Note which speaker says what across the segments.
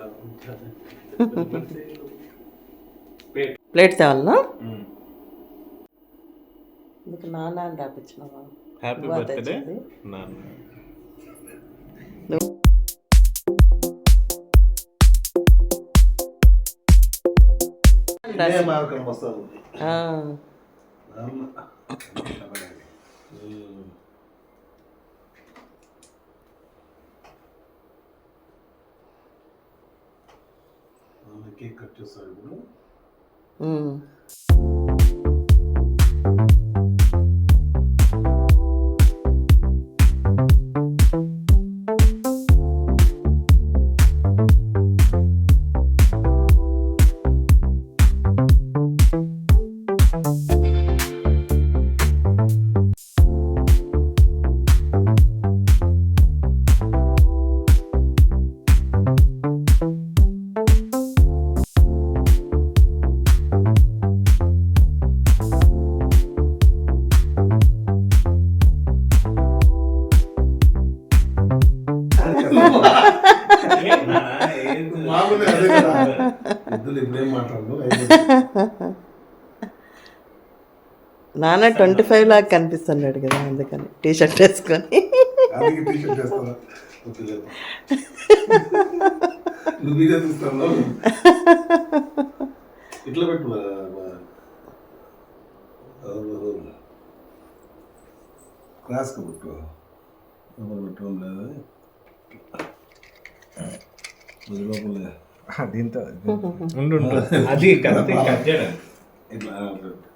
Speaker 1: Plate తేవాలనా? మీకు నాన్న అని
Speaker 2: హ్యాపీ బర్త్డే? నాన్న.
Speaker 3: మార్గం వస్తుంది. కేక్ కట్ చేస్తారు ఇప్పుడు.
Speaker 1: నాన్న ట్వంటీ ఫైవ్ లాగా కనిపిస్తున్నాడు కదా అందుకని టీ షర్ట్ వేసుకొని
Speaker 3: ఇట్లా పెట్టు పెట్టు. పెట్టడం లేదు.
Speaker 2: దీంతో. ఉండు ఉండు. అది కత్తి కట్ చేయడం
Speaker 3: ఇట్లా పెట్టు.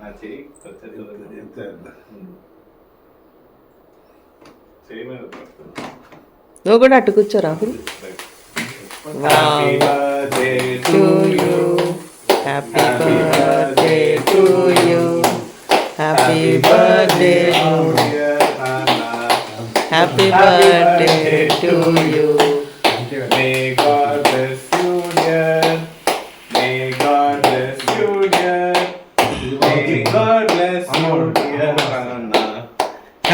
Speaker 2: నా చెయ్యి చేయలేదు.
Speaker 3: ఎంత
Speaker 2: పడుతుంది.
Speaker 1: నువ్వు కూడా అటు కూర్చో Rahul.
Speaker 2: Happy birthday. Happy birthday to you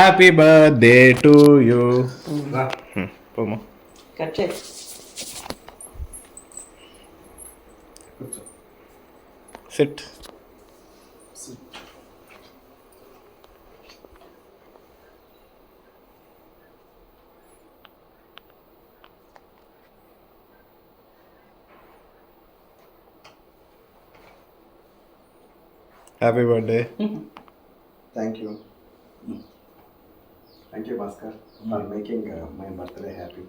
Speaker 2: happy birthday to you
Speaker 1: போமா
Speaker 3: கட்டு
Speaker 2: சிட் Happy birthday.
Speaker 4: Thank you. Thank you, Bhaskar, for making uh, my birthday happy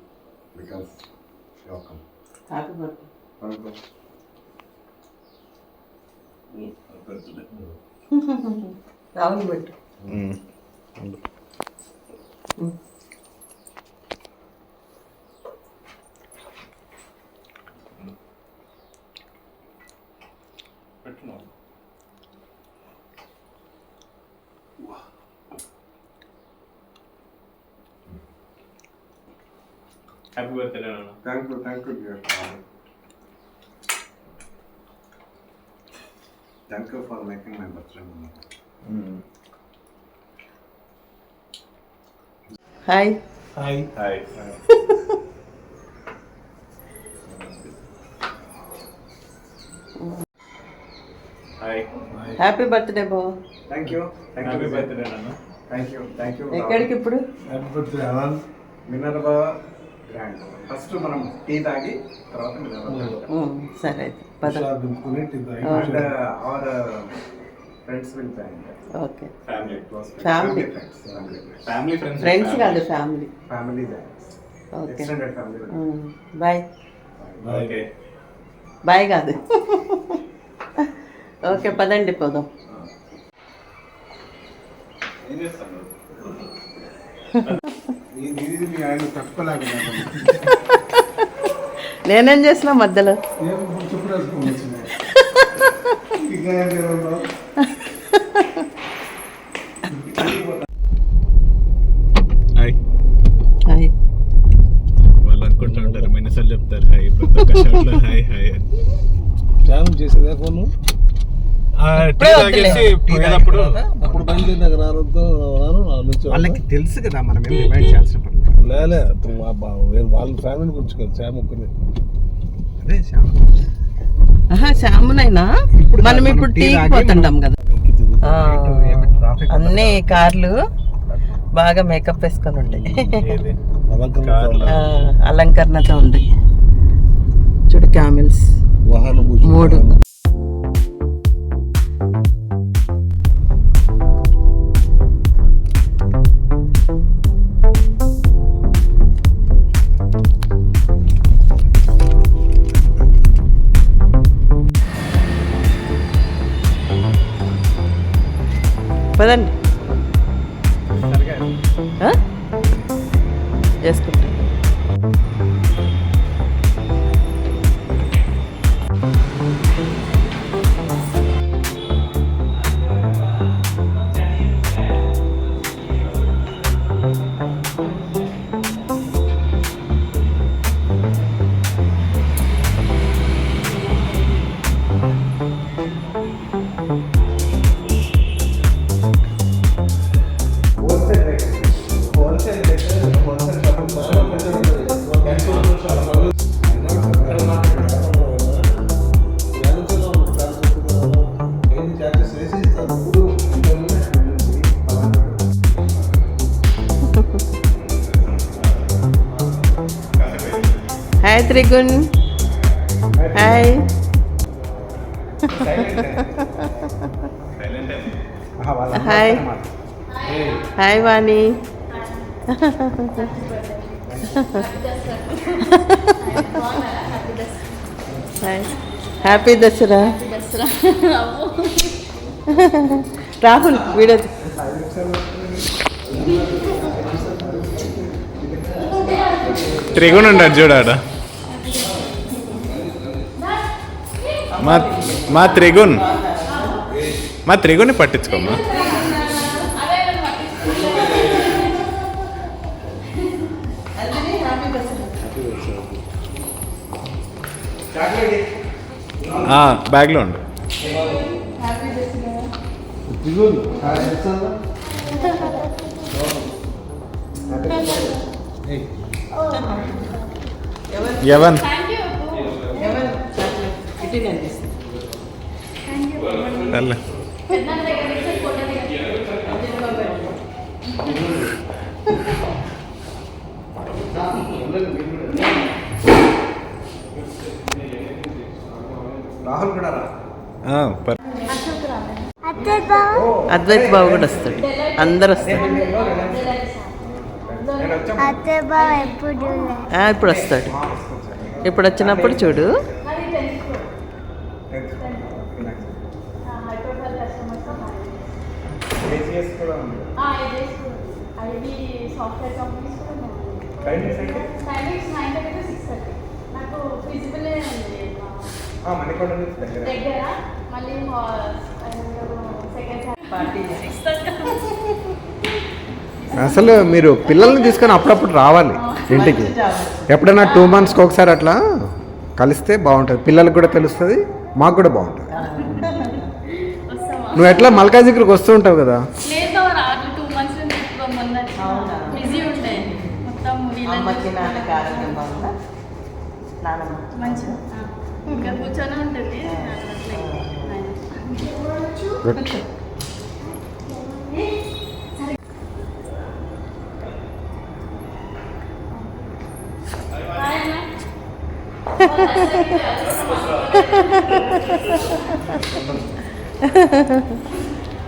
Speaker 4: because you're welcome.
Speaker 1: Happy birthday
Speaker 4: Welcome.
Speaker 3: పెడుతున్నా.
Speaker 1: రాహుల్
Speaker 2: హ్యాపీ బర్త్డే నాన్న
Speaker 4: Thank you, thank you, dear. father. Thank you for making my birthday. Mama.
Speaker 1: Hi
Speaker 2: hi hi hi
Speaker 1: happy birthday బావ
Speaker 4: Thank you, thank
Speaker 2: happy
Speaker 4: you,
Speaker 2: birthday నాన్న
Speaker 4: thank you, thank you.
Speaker 1: ఎక్కడికి ఇప్పుడు
Speaker 3: happy birthday
Speaker 4: Minerva grand first మనం tea తాగి తర్వాత
Speaker 1: సరే
Speaker 3: దింపుకుని tea తాగి
Speaker 4: and our friends will thank
Speaker 1: okay.
Speaker 2: Family
Speaker 1: family
Speaker 4: friends family
Speaker 2: family friends
Speaker 1: friends కాదు family
Speaker 4: family
Speaker 1: okay
Speaker 4: extended family
Speaker 1: bye
Speaker 2: okay
Speaker 1: bye కాదు. ఓకే పదండి పోదాం.
Speaker 2: ఏం చేస్తాను
Speaker 1: నేనేం చేసిన మధ్యలో?
Speaker 2: చెప్తారు హాయ్ ప్రతి ఒక్క షాట్లో హాయ్ హాయ్ అని.
Speaker 3: ధ్యానం చేసేదే ఫోను?
Speaker 2: పోయేటప్పుడు
Speaker 3: బయలుదేరినాక రావద్దు రాను నా నుంచి
Speaker 4: వాళ్ళకి తెలుసు కదా మనం ఏం డిమాండ్ చేయాల్సిన పని.
Speaker 3: లేలే వేరే వాళ్ళ ఫ్యామిలీ గురించి కదా శ్యామ్ ఒక్కరిని
Speaker 2: అదే శ్యామ్.
Speaker 1: ఆహా శ్యామునైనా మనం ఇప్పుడు టీకి పోతుంటాం కదా. అన్ని కార్లు బాగా మేకప్ వేసుకొని ఉండే.
Speaker 2: ఏది?
Speaker 3: అలంకరణతో
Speaker 1: ఉంది చూడు క్యామిల్స్ మూడు. పదండి. ఆ? Hi Trigun hi hi hi Vani hi happy Dasara Rahul వీడదు
Speaker 2: Trigun ఉంటాడు చూడాడా మా మా త్రిగుణ్. మా త్రిగుణ్ని పట్టించుకోమ్మా బ్యాగ్లో ఉండు. ఎవన్
Speaker 4: రాహుల్ కూడా రా.
Speaker 2: పర్-
Speaker 1: అద్వైత్ బాబు కూడా వస్తాడు. అందరు వస్తారు. ఇప్పుడు వస్తాడు. ఇప్పుడు వచ్చినప్పుడు చూడు.
Speaker 4: టైమింగ్స్ అంటే
Speaker 5: timings nine thirty to six thirty నాకు ఫిజిబుల్ ఉంది. మా
Speaker 4: మణికొండ నుంచి దగ్గర.
Speaker 5: దగ్గర. మళ్ళీ సెకండ్
Speaker 2: అసలు మీరు పిల్లల్ని తీసుకొని అప్పుడప్పుడు రావాలి ఇంటికి. ఎప్పుడైనా టూ మంత్స్కి ఒకసారి అట్లా కలిస్తే బాగుంటుంది. పిల్లలకు కూడా తెలుస్తుంది మాకు కూడా బాగుంటుంది. నువ్వు ఎట్లా మల్కాజిగిరికి వస్తూ ఉంటావు కదా? Good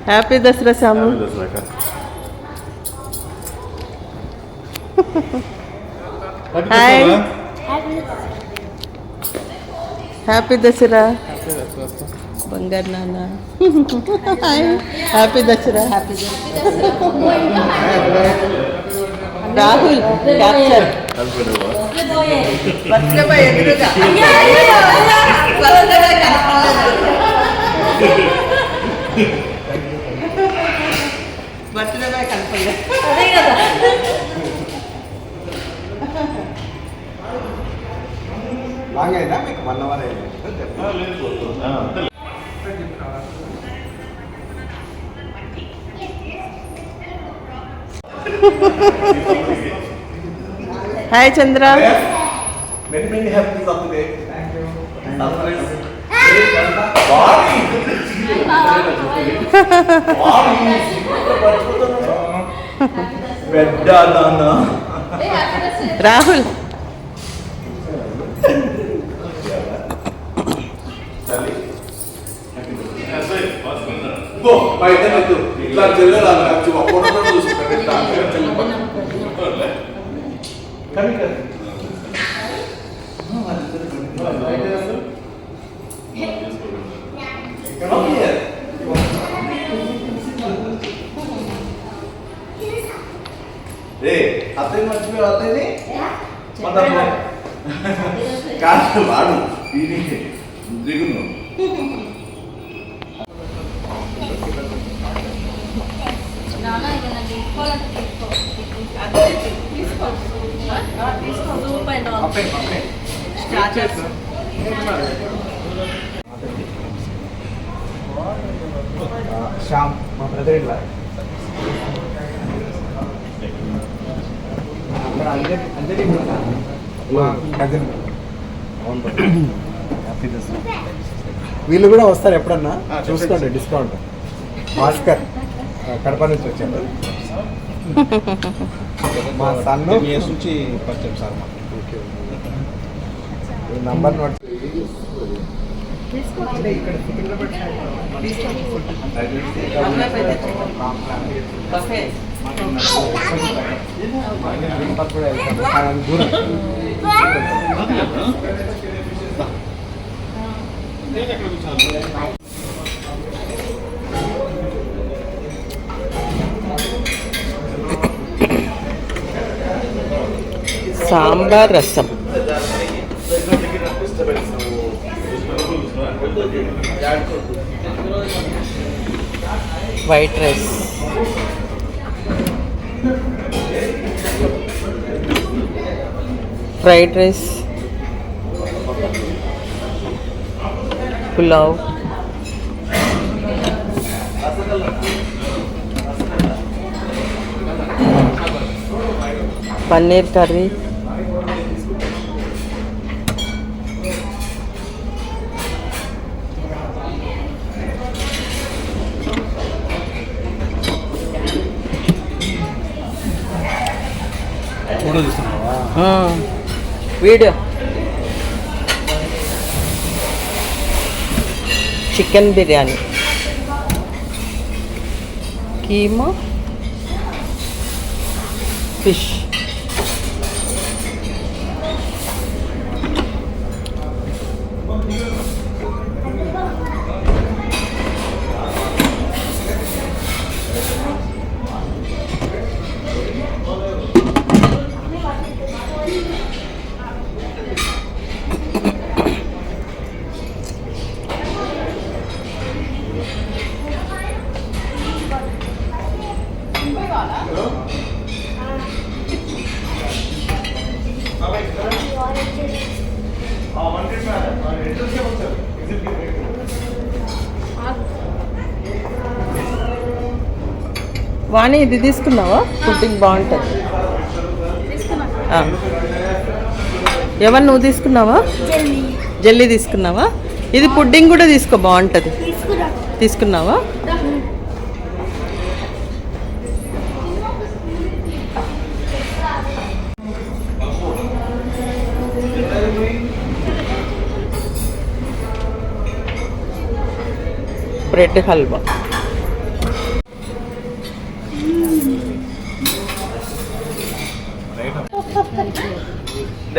Speaker 1: happy Dasara Shyamu hi happy Dasara బంగారు నాన్న. Hi. Happy Dasara happy Rahul capture Bathukamma కనపడలేదు. బర్త్డే కనపడలేదు
Speaker 4: లాంగ్ అయిందా? మీకు వన్ అవర్ అయింది?
Speaker 1: Hi Chandra
Speaker 2: many many happies of the day thank you పెద్ద నాన్న
Speaker 1: రాహుల్
Speaker 2: గో బయట పెట్టు. ఇట్లా చెల్లెలు వచ్చి ఫోటో చూసుకుంటాను కమి కమి రే అత్తయ్య మర్చిపోయి అత్తయ్యని? కాదు వాడు. వీడి
Speaker 5: నాన్న ఏదైనా తీసుకోవాలంటే తీసుకో. తీసుకో. తీసుకో. Soup and.
Speaker 3: శ్యామ్ మా బ్రదర్ ఇలా అందరి మా కజిన్ వీళ్ళు కూడా వస్తారు ఎప్పుడన్నా? చూసుకోండి డిస్కౌంట్. భాస్కర్. కడప నుంచి వచ్చాడు మా సన్ను
Speaker 2: నుంచి పరిచయం సార్
Speaker 3: నంబర్ నోట్ నంబర్ కానీ దూరం
Speaker 1: sambar rasam. White rice fried rice pulao paneer curry మ్మ్. Video. Chicken biryani. Keema? Fish. Vani ఇది తీసుకున్నావా? ఫుడ్డింగ్ బాగుంటుంది. ఎవరు నువ్వు తీసుకున్నావా? జల్లీ. తీసుకున్నావా? ఇది పుడ్డింగ్ కూడా తీసుకో బాగుంటుంది. తీసుకున్నావా? Bread
Speaker 2: halwa.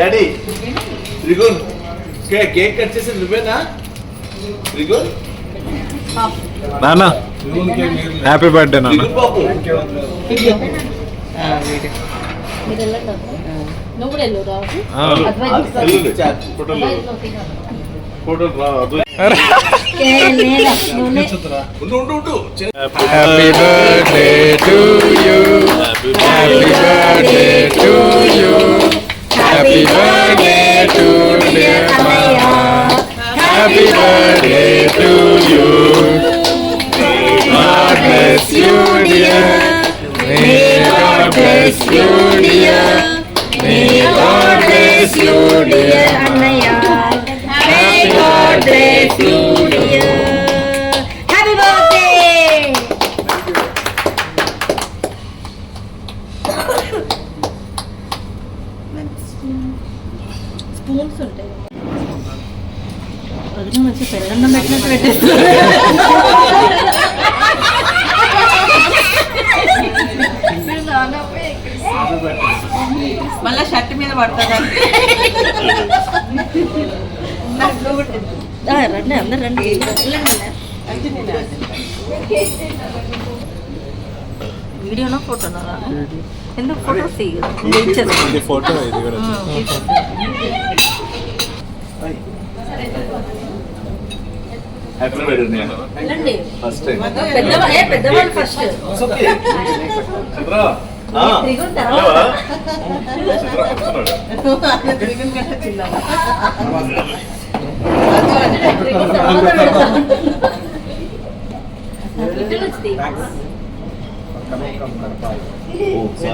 Speaker 2: Daddy Rigun cake cut చేసి నువ్వేనా? రిగున్
Speaker 6: నాన్న హ్యాపీ బర్త్డే నాన్న
Speaker 2: బాబు. ఫోటోలు
Speaker 6: happy birthday to you happy birthday to you Happy birthday to dear Kamaya. Happy birthday to you. God bless you, dear. May God bless you, dear. May God bless you, dear Kamaya. May God bless you. వదిన మంచి పెరగన్నం పెట్టినట్టు పెట్టేస్తారు
Speaker 5: మీరు నాన్నపై
Speaker 1: మళ్ళీ shirt మీద పడుతుందా
Speaker 6: ఆ, రండి అందరు రండి వీడియోనా ఫోటోనా ఎందుకు ఫోటోస్ తీయదు
Speaker 3: ఫోటో ఇది కూడా
Speaker 2: హ్యాపీ బర్త్డే నేను
Speaker 6: వెళ్ళండి
Speaker 2: ఫస్ట్ టైం
Speaker 6: పెద్దవా- ఏ, పెద్దవాళ్ళు ఫస్ట్
Speaker 2: చంద్రా
Speaker 6: త్రిగుణ్
Speaker 2: ఓ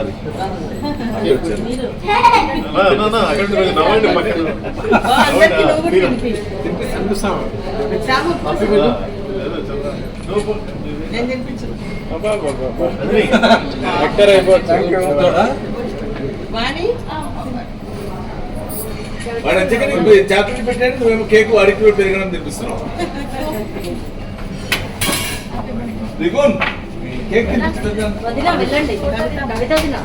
Speaker 2: సారీ వాడు అంతేకాని చాక్లెట్ పెట్టాడు నువ్వేమో కేక్ కూడా పెరగడం తినిపిస్తున్నావు. దిగున్
Speaker 6: వదినా వెళ్ళండి. కవిత వదినా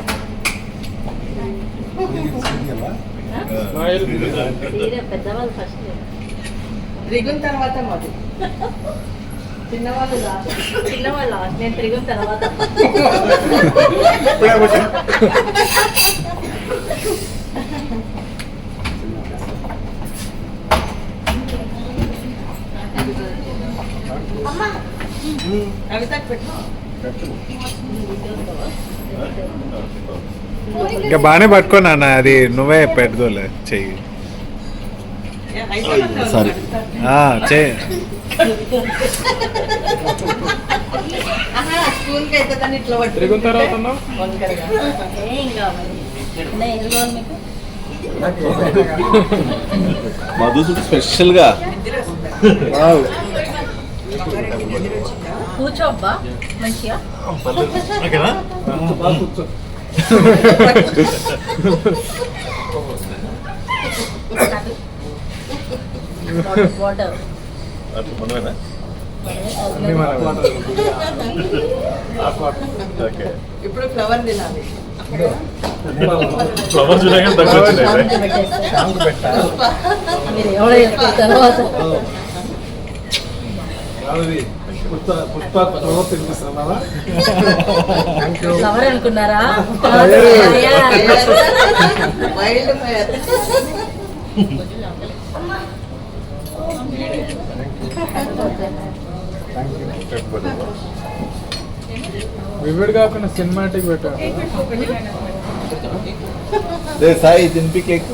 Speaker 6: పెద్దవాళ్ళు ఫస్ట్
Speaker 1: త్రిగుణ తర్వాత మధు.
Speaker 6: చిన్నవాళ్ళు లాస్ట్. చిన్నవాళ్ళు లాస్ట్. నేను త్రిగుణ్ తర్వాత.
Speaker 1: కవితకు పెట్టు.
Speaker 3: ఇంకా బాగానే పట్టుకున్నా అన్న అది నువ్వే పెద్దోలే చెయ్యి.
Speaker 2: సారీ.
Speaker 3: ఆ, చెయ్యి.
Speaker 2: మధుసుడు స్పెషల్ గా
Speaker 6: కూర్చో అబ్బా మంచిగా వాటర్.
Speaker 1: ఇప్పుడు ఫ్లవర్ తినాలి.
Speaker 2: ఫ్లవర్ చూడగానే
Speaker 6: తర్వాత. అనుకున్నారా
Speaker 3: వివిడ్ కాకుండా సినిమాటిక్ పెట్టారు
Speaker 2: సాయి తినిపి కేక్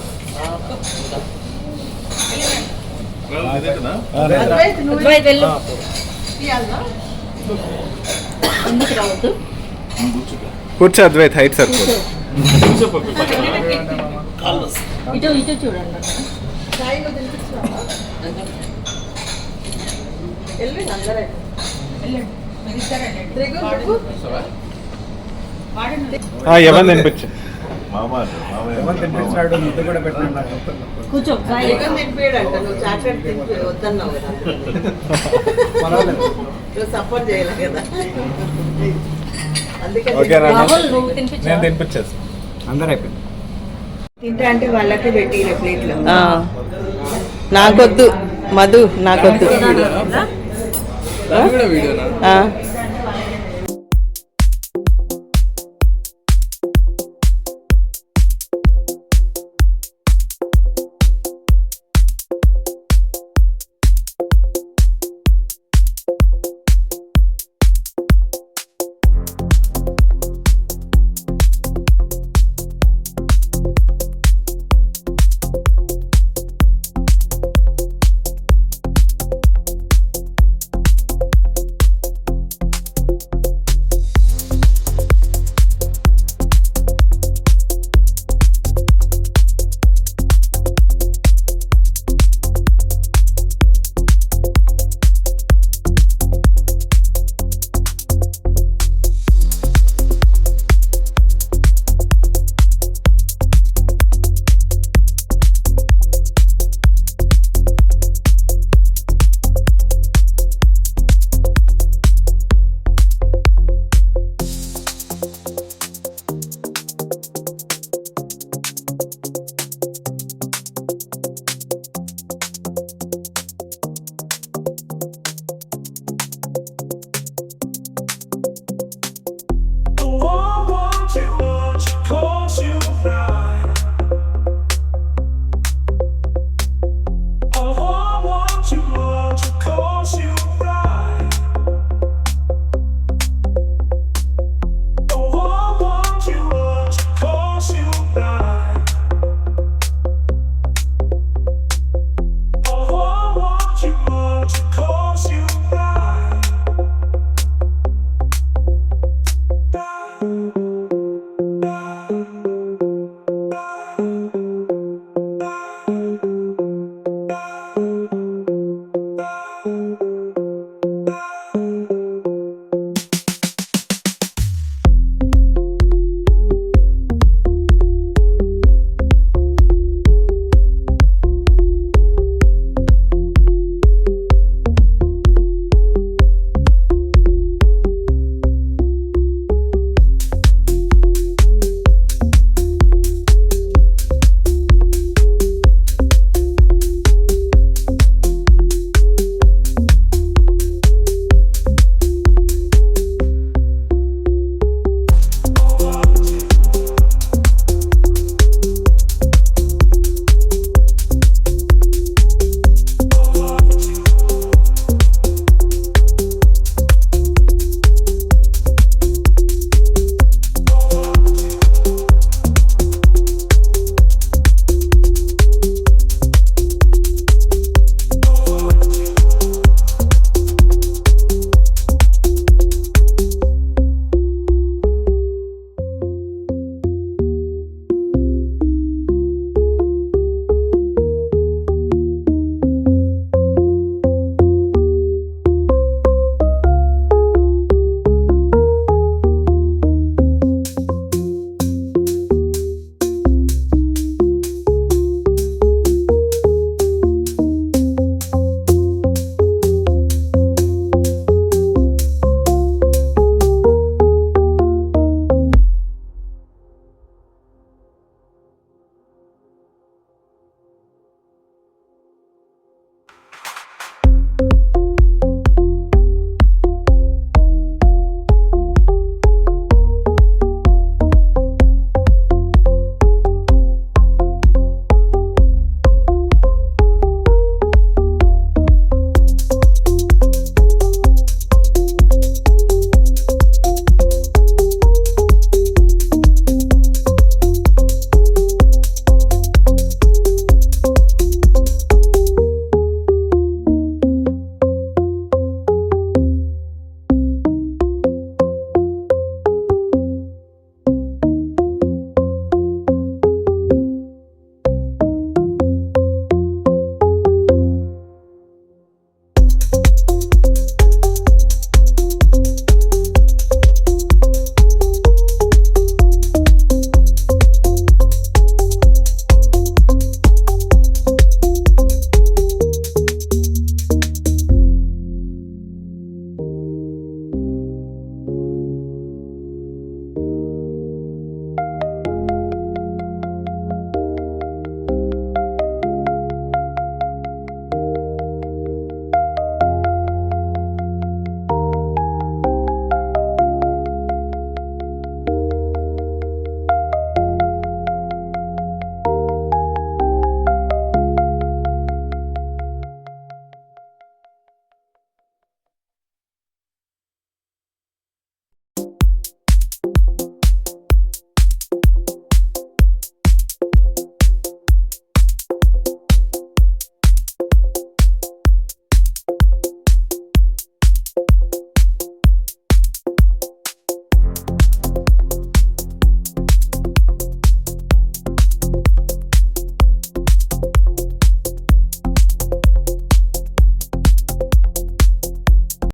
Speaker 1: అద్వైత్
Speaker 6: వెళ్ళు
Speaker 3: కూర్చో అద్వైత్ హైట్ సరిపోదు.
Speaker 6: ఇటు ఇటు చూడండి కూర్చో
Speaker 1: సపోర్ట్ చేయలే కదా.
Speaker 3: నేను తినిపించేసి అందరు అయిపోయింది
Speaker 1: తింటా అంటే వాళ్ళకి పెట్టి ప్లేట్లో.
Speaker 7: నాకొద్దు. మధు నాకొద్దు.